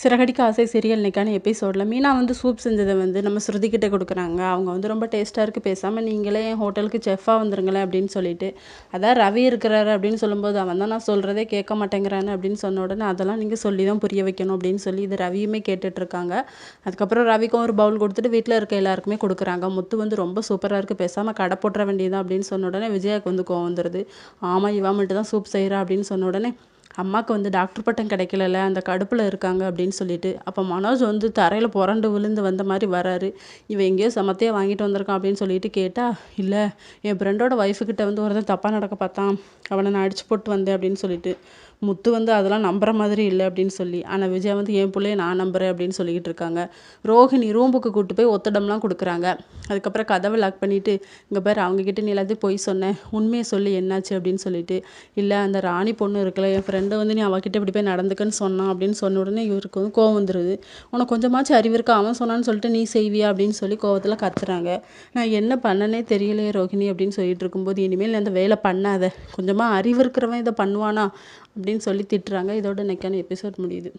சிறகடிக்க ஆசை சீரியல் இன்றைக்கான எபிசோடில் மீனா வந்து சூப் செஞ்சதை வந்து நம்ம ஸ்ருதிக்கிட்ட கொடுக்குறாங்க. அவங்க வந்து ரொம்ப டேஸ்ட்டாக இருக்குது பேசாமல் நீங்களே என் ஹோட்டலுக்கு செஃப்பாக வந்துருங்களேன் அப்படின்னு சொல்லிட்டு. அதான் ரவி இருக்கிறாரு அப்படின்னு சொல்லும்போது அவன் தான் நான் சொல்கிறதே கேட்க மாட்டேங்கிறான்னு அப்படின்னு சொன்ன உடனே அதெல்லாம் நீங்கள் சொல்லி தான் புரிய வைக்கணும் அப்படின்னு சொல்லி இது ரவியுமே கேட்டுட்ருக்காங்க அதுக்கப்புறம் ரவிக்கும் ஒரு பவுல் கொடுத்துட்டு வீட்டில் இருக்க எல்லாருக்குமே கொடுக்குறாங்க. முத்து வந்து ரொம்ப சூப்பராக இருக்குது பேசாமல் கடை போட்டுற வேண்டியதான் அப்படின்னு சொன்ன உடனே விஜயாவுக்கு வந்து கோவம் வந்துடுது ஆமாம் இவா மட்டும் தான் சூப் செய்கிறா அப்படின்னு சொன்ன உடனே அம்மாவுக்கு வந்து டாக்டர் பட்டம் கிடைக்கலல்ல அந்த கடுப்பில் இருக்காங்க அப்படின்னு சொல்லிட்டு அப்போ மனோஜ் வந்து தரையில் புரண்டு விழுந்து வந்த மாதிரி வராரு. இவன் எங்கேயோ சமத்தையே வாங்கிட்டு வந்திருக்கான் அப்படின்னு சொல்லிட்டு கேட்டால் இல்லை என் ஃப்ரெண்டோட ஒய்ஃபுக்கிட்ட வந்து ஒருத்தன் தப்பாக நடக்க பார்த்தான். அவனை நான் அடிச்சு போட்டு வந்தேன் அப்படின்னு சொல்லிட்டு. முத்து வந்து அதெல்லாம் நம்புகிற மாதிரி இல்லை அப்படின்னு சொல்லி ஆனால் விஜயா வந்து என் பிள்ளைய நான் நம்புறேன் அப்படின்னு சொல்லிக்கிட்டு இருக்காங்க. ரோஹிணி ரூம்புக்கு கூட்டு போய் ஒத்தடம்லாம் கொடுக்குறாங்க. அதுக்கப்புறம் கதவை லாக் பண்ணிட்டு இங்கே பாரு அவங்கக்கிட்ட நீ எல்லாத்தையும் போய் சொன்னேன் உண்மையை சொல்லி என்னாச்சு? அப்படின்னு சொல்லிட்டு இல்லை அந்த ராணி பொண்ணு இருக்குல்ல என் ஃப்ரெண்டு வந்து நீ அவகிட்ட இப்படி போய் நடந்துக்கன்னு சொன்னான் அப்படின்னு சொன்ன உடனே இவருக்கு வந்து கோவம் வந்துடுது உனக்கு கொஞ்சமாச்சும் அறிவு இருக்கா? அவன் சொன்னான்னு சொல்லிட்டு நீ செய்வியா? அப்படின்னு சொல்லி கோவத்தில் கத்துறாங்க. நான் என்ன பண்ணனே தெரியலையே ரோஹிணி அப்படின்னு சொல்லிட்டு இருக்கும்போது இனிமேல் அந்த வேலை பண்ணாத. கொஞ்சமாக அறிவு இருக்கிறவன் இதை பண்ணுவானா? அப்படின்னு சொல்லி திட்டுறாங்க. இதோட இன்னைக்கான எபிசோட் முடியுது.